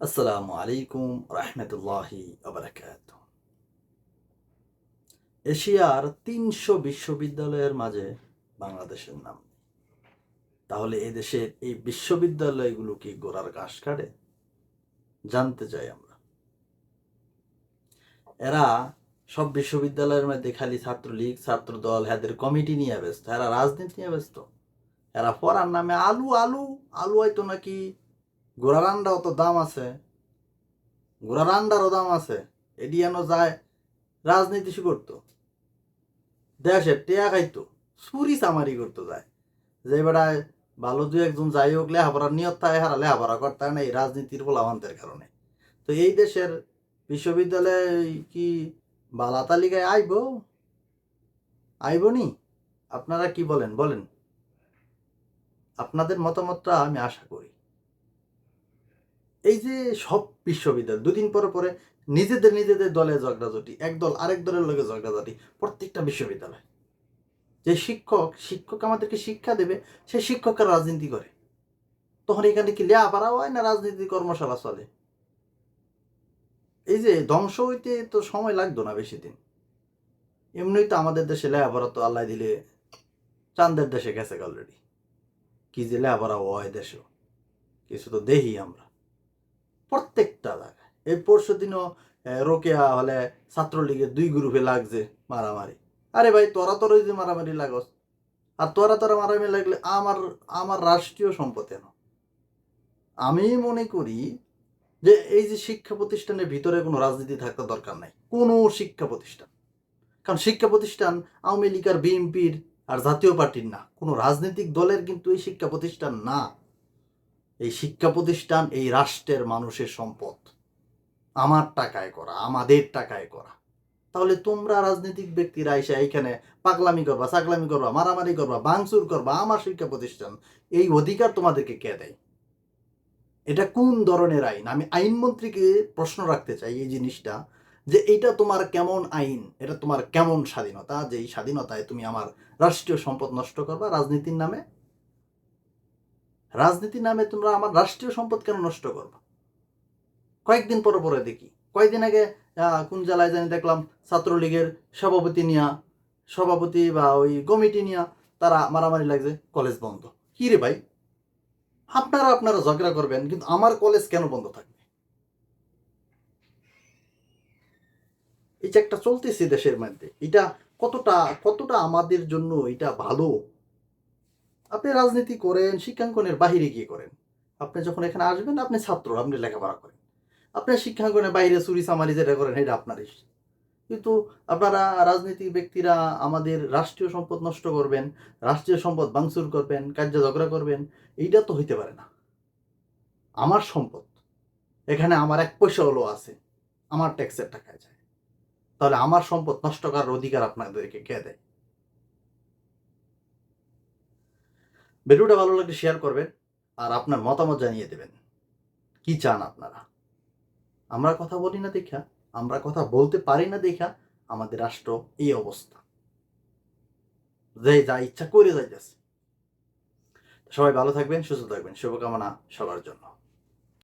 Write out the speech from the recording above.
আসসালামু আলাইকুম রহমতুল্লাহি আবরাকাত এশিয়ার তিনশো বিশ্ববিদ্যালয়ের মাঝে বাংলাদেশের নাম। তাহলে এ দেশের এই বিশ্ববিদ্যালয়গুলো কি গোড়ার ঘাস কাটে? জানতে চাই আমরা। এরা সব বিশ্ববিদ্যালয়ের মধ্যে খালি ছাত্রলীগ, ছাত্রদল, এদের কমিটি নিয়ে ব্যস্ত, এরা রাজনীতি নিয়ে ব্যস্ত। এরা পড়ার নামে আলু আলু আলু হয়তো নাকি গোড়ার আন্ডাও তো দাম আছে। গোড়ার আন্ডারও দাম আছে। এডিয়ানো যায়, রাজনীতি করতো। দেশের টেয়া খাইতো চুরি চামারি করতো যায়। যে বেড়ায় ভালো দু একজন যাই হোক লেহাপড়ার নিয়ত থাকে হারা লেহাপড়া করতে না, এই রাজনীতির বলাবান্তের কারণে। তো এই দেশের বিশ্ববিদ্যালয়ে কি বালা তালিকায় আইব? আইব নি? আপনারা কি বলেন? বলেন। আপনাদের মতামতটা আমি আশা করি। এই যে সব বিশ্ববিদ্যালয়, দুদিন পরে পরে নিজেদের নিজেদের দলে ঝগড়াঝাটি, এক দল আরেক দলের লোকে ঝগড়াঝাটি, প্রত্যেকটা বিশ্ববিদ্যালয়। যে শিক্ষক শিক্ষক আমাদেরকে শিক্ষা দেবে, সে শিক্ষকের রাজনীতি করে। তখন এখানে কি লেয়াপাড়া হয় না রাজনীতি কর্মশালা চলে? এই যে ধ্বংস হইতে তো সময় লাগতো না বেশি দিন। এমনি তো আমাদের দেশে লেয়াপাড়া তো আল্লাহ দিলে চান্দের দেশে গেছে অলরেডি কি যে লেয়াপাড়া হয় দেশেও। কিছু তো দেখি আমরা। প্রত্যেকটা জায়গায়। এই পরশু দিনও রোকেয়া হলে ছাত্রলীগের দুই গ্রুপে লাগছে মারামারি। আরে ভাই, তোরা তোর যে মারামারি লাগস। আর তোরা তোরা মারামারি লাগলে আমার আমার রাষ্ট্রীয় সম্পদ কেন? আমি মনে করি যে এই যে শিক্ষা প্রতিষ্ঠানের ভিতরে কোনো রাজনীতি থাকা দরকার নাই। কোনো শিক্ষা প্রতিষ্ঠান। কারণ শিক্ষা প্রতিষ্ঠান আওয়ামী লীগ আর বিএনপির আর জাতীয় পার্টির না। কোনো রাজনৈতিক দলের কিন্তু এই শিক্ষা প্রতিষ্ঠান না। এই শিক্ষা প্রতিষ্ঠান, এই রাষ্ট্রের মানুষের সম্পদ। আমার টাকায় করা, আমাদের টাকায় করা। তাহলে তোমরা রাজনৈতিক ব্যক্তিরা এসে এইখানে পাগলামি করবা সাগলামি করবা, মারামারি করবা বাংচুর করবা, আমার শিক্ষা প্রতিষ্ঠান, এই অধিকার তোমাদেরকে কে দেয়? এটা কোন ধরনের আইন? আমি আইনমন্ত্রীকে প্রশ্ন রাখতে চাই এই জিনিসটা, যে এটা তোমার কেমন আইন? এটা তোমার কেমন স্বাধীনতা? যে এই স্বাধীনতায় তুমি আমার রাষ্ট্রীয় সম্পদ নষ্ট করবা রাজনীতির নামে? রাজনীতির নামে তোমরা আমার রাষ্ট্রীয় সম্পদ কেন নষ্ট করবে? কয়েকদিন পরে পরে দেখি। কয়েকদিন আগে কোন জেলায় জানি দেখলাম ছাত্রলীগের সভাপতি নিয়া, সভাপতি বা ওই কমিটি নিয়া তারা মারামারি লাগছে, কলেজ বন্ধ। কি রে ভাই? আপনারা আপনারা ঝগড়া করবেন, কিন্তু আমার কলেজ কেন বন্ধ থাকবে? এই যে একটা চলতেছে দেশের মধ্যে, এটা কতটা কতটা আমাদের জন্য এটা ভালো? আপনি রাজনীতি করেন, শিক্ষাঙ্গনের বাহিরে গিয়ে করেন। আপনি যখন এখানে আসবেন, আপনি ছাত্র, আপনি লেখাপড়া করেন। আপনি শিক্ষাঙ্গনের বাইরে চুরি চামারি যেটা করেন, এটা আপনার কিন্তু আপনারা রাজনীতিক ব্যক্তিরা আমাদের রাষ্ট্রীয় সম্পদ নষ্ট করবেন, রাষ্ট্রীয় সম্পদ ভাঙচুর করবেন, কার্য ঝগড়া করবেন, এইটা তো হইতে পারে না। আমার সম্পদ, এখানে আমার এক পয়সা হলো আছে, আমার ট্যাক্সের টাকায় যায়। তাহলে আমার সম্পদ নষ্ট করার অধিকার আপনাদেরকে কে দেয়? ভিডিওটা ভালো লাগলে শেয়ার করবেন আর আপনার মতামত জানিয়ে দেবেন। কি চান আপনারা? আমরা কথা বলি না দেখা, আমরা কথা বলতে পারি না দেখা, আমাদের রাষ্ট্র এই অবস্থা। যে যা ইচ্ছা করে যাইতেছে। সবাই ভালো থাকবেন, সুস্থ থাকবেন, শুভকামনা সবার জন্য।